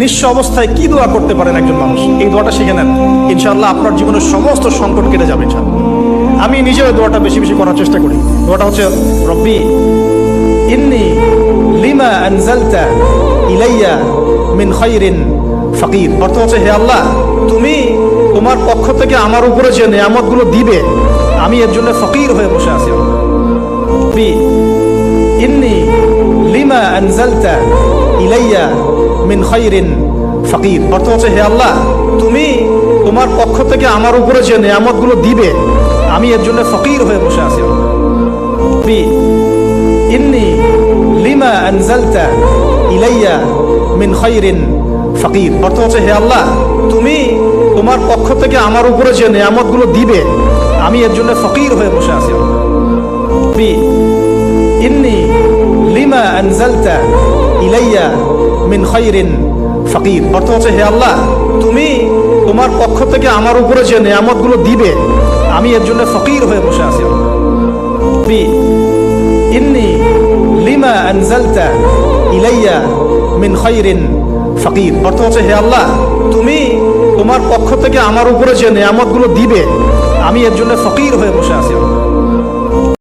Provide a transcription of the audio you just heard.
নিঃস্ব অবস্থায় কি দোয়া করতে পারেন একজন মানুষ? এই দোয়াটা শিখে নেন। ইনশাআল্লাহ আপনার জীবনের সমস্ত সংকট কেটে যাবে আমি নিজেও দোয়াটা বেশি বেশি করার চেষ্টা করি। দোয়াটা হচ্ছে, রব্বি, ইন্নি লিমা আনজালতা ইলাইয়া মিন খাইরিন ফকির। অর্থ হচ্ছে, হে আল্লাহ, তুমি তোমার পক্ষ থেকে আমার উপরে যে নিয়ামতগুলো দিবে, আমি এর জন্য ফকির হয়ে বসে আছি। ইন্নি লিমা আনজালতা হচ্ছে, হে আল্লাহ, তুমি তোমার পক্ষ থেকে আমার উপরে যে নিয়ামতগুলো দিবে, আমি এর জন্য ফকির হয়ে বসে আছি। ইন্নি লিমা ইলাইয়া তুমি তোমার পক্ষ থেকে আমার উপরে যে নিয়ামতগুলো দিবে, আমি এর জন্য ফকির হয়ে বসে আছি। হচ্ছে, হে আল্লাহ, তুমি তোমার পক্ষ থেকে আমার উপরে যে নিয়ামতগুলো দিবে, আমি এর জন্য ফকির হয়ে বসে আছি। ইন্নি লিমা তুমি তোমার পক্ষ থেকে আমার উপরে যে নিয়ামতগুলো দিবে, আমি এর জন্য ফকির হয়ে বসে আছি।